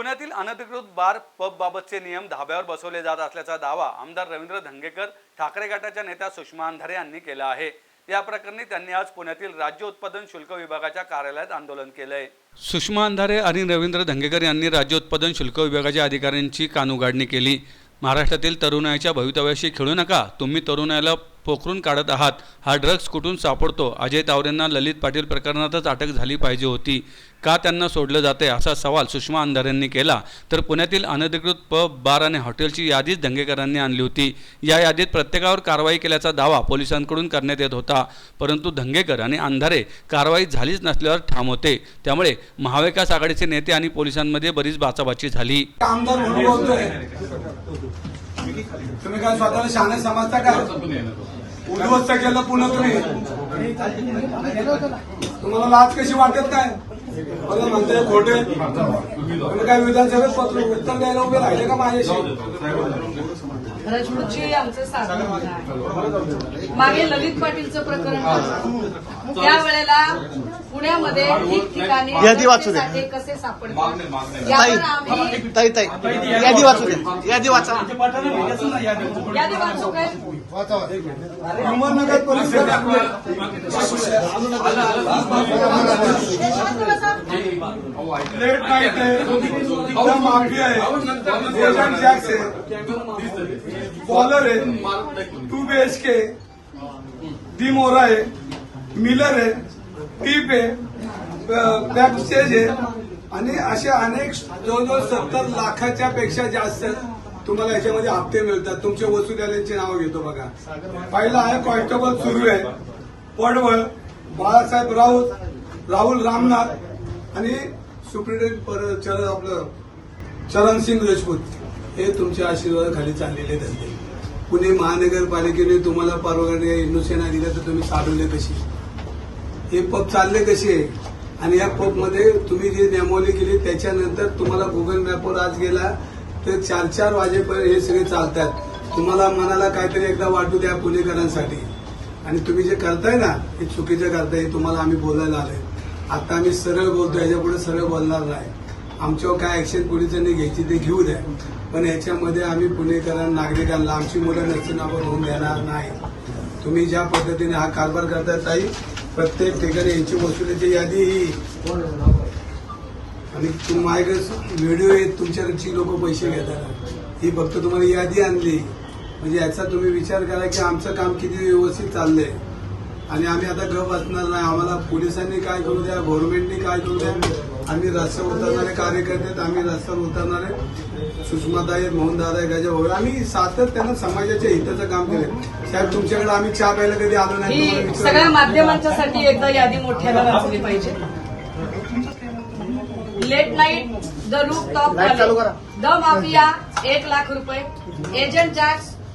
पुण्यातील अनधिकृत bar pub बाबतचे नियम धाब्यावर बसवले जात असल्याचा दावा आमदार रवींद्र धंगेकर ठाकरे गटाच्या नेत्या सुषमा अंधारे यांनी केला आहे. या प्रकरणी त्यांनी आज पुण्यातील राज्य उत्पादन शुल्क विभागाच्या कार्यालयात आंदोलन केलंय. सुषमा अंधारे आणि रवींद्र धंगेकर यांनी राज्य उत्पादन शुल्क विभागाच्या अधिकाऱ्यांची कानउघाडणी केली. महाराष्ट्रातील तरुणाईच्या भवितव्याशी खेळू नका. तुम्ही तरुणाईला पोखरून काढत आहात. हा ड्रग्ज कुठून सापडतो? अजय तावरेंना ललित पाटील प्रकरणातच अटक झाली पाहिजे होती. का त्यांना सोडलं जाते असा सवाल सुषमा अंधारेंनी केला. तर पुण्यातील अनधिकृत पब बार आणि हॉटेलची यादीच दंगेकरांनी आणली होती. या यादीत प्रत्येकावर कारवाई केल्याचा दावा पोलिसांकडून करण्यात येत होता. परंतु दंगेकर आणि अंधारे कारवाई झालीच नसल्यावर ठाम होते. त्यामुळे महाविकास आघाडीचे नेते आणि पोलिसांमध्ये बरीच बाचाबाची झाली. तुम्ही काय स्वतःला शहाणे समजता का? उद्ध्वस्त केलं पुन्हा तुम्ही. तुम्हाला लाच कशी वाटत काय मला म्हणते खोटे. तुम्ही काय विधानसभेत पत्र उत्तर द्यायला उभे राहिले का माझ्याशी? रजपूतची आमचं साधन मागे ललित पाटीलचं प्रकरण होतं. त्यावेळेला पुण्यामध्ये ठिकठिकाणी यादी वाचू द्या. साठे कसे सापडतात? ताई यावर आम्ही ताई ताई यादी वाचू द्या. यादी वाचा. यादी वाचू काय? अहमदनगर पोलीस लेट नाईट आहे एकदम माफी आहे. एजंट जॅक्स आहे. बॉलर आहे. Two B H K D मोरा आहे. मिलर आहे. टीप आहे बॅकस्टेज आहे. आणि असे अनेक जवळजवळ सत्तर लाखाच्या पेक्षा जास्त तुम्हाला याच्यामध्ये हप्ते मिळतात. तुमचे वसुद्यालयांची नावं घेतो बघा. पहिला आहे कॉन्स्टेबल सुरू आहे. पडवळ बाळासाहेब राऊत राहुल रामनाथ आणि सुप्रिटेंडेंट चरण आपलं चरणसिंग राजपूत. हे तुमच्या आशीर्वादाखाली चाललेले धंदे. पुणे महानगरपालिकेने तुम्हाला परवानगी हिंदुसेना दिल्या तर तुम्ही चालवले कशी हे पब चालले कसे? आणि या पबमध्ये तुम्ही जी नेमवली केली त्याच्यानंतर तुम्हाला गुगल मॅपवर आज गेला तर चार चार वाजेपर्यंत हे सगळे चालतात. तुम्हाला मनाला काहीतरी एकदा वाटू द्या पुणेकरांसाठी. आणि तुम्ही जे करताय ना हे चुकीचं करताय तुम्हाला आम्ही बोलायला आलोय. आता आम्ही सरळ बोलतो याच्यापुढे सरळ बोलणार नाही. आमच्यावर काय ऍक्शन पोलिसांनी घ्यायची ते घेऊ द्या. पण याच्यामध्ये आम्ही पुणेकरांना नागरिकांना आमची मुलं नसताना होऊन देणार नाही. तुम्ही ज्या पद्धतीने हा कारभार करताय ताई प्रत्येक ठिकाणी यांची वसुलीची यादी ही. आणि तुम्ही माझ्याकडे व्हिडिओ आहेत तुमच्याकडची लोक पैसे घेतात. ही फक्त तुम्हाला यादी आणली. म्हणजे याचा तुम्ही विचार करा की आमचं काम किती व्यवस्थित चाललंय. आणि आम्ही आता गप असणार नाही. आम्हाला पोलिसांनी काय करू द्या? गव्हर्नमेंटनी काय करू द्या? आम्ही रस्त्यावर उतरणारे कार्यकर्ते आहेत, आम्ही रस्त्यावर उतरणारे. सुषमाताई मोहनदादा गजा भाऊ आम्ही सातत्यानं समाजाच्या हिताचं काम केलं साहेब तुमच्याकडे आम्ही चहा प्यायला कधी आलो नाही? ही. सगळ्या माध्यमांच्यासाठी एकदा यादी मोठ्याला वाचली पाहिजे. Late night the roof top Light चालू करा. द माफिया एक लाख रुपये. Agent Jacks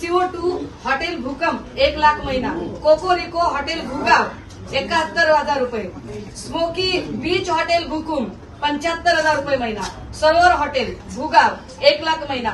CO two hotel Bhukamp एक लाख महिना. कोकोरिको हॉटेल भूगाव एकाहत्तर हजार रुपये. स्मोकी बीच हॉटेल भूकुम पंच्याहत्तर हजार रुपये महिना. सरोवर हॉटेल भूगाव एक लाख महिना.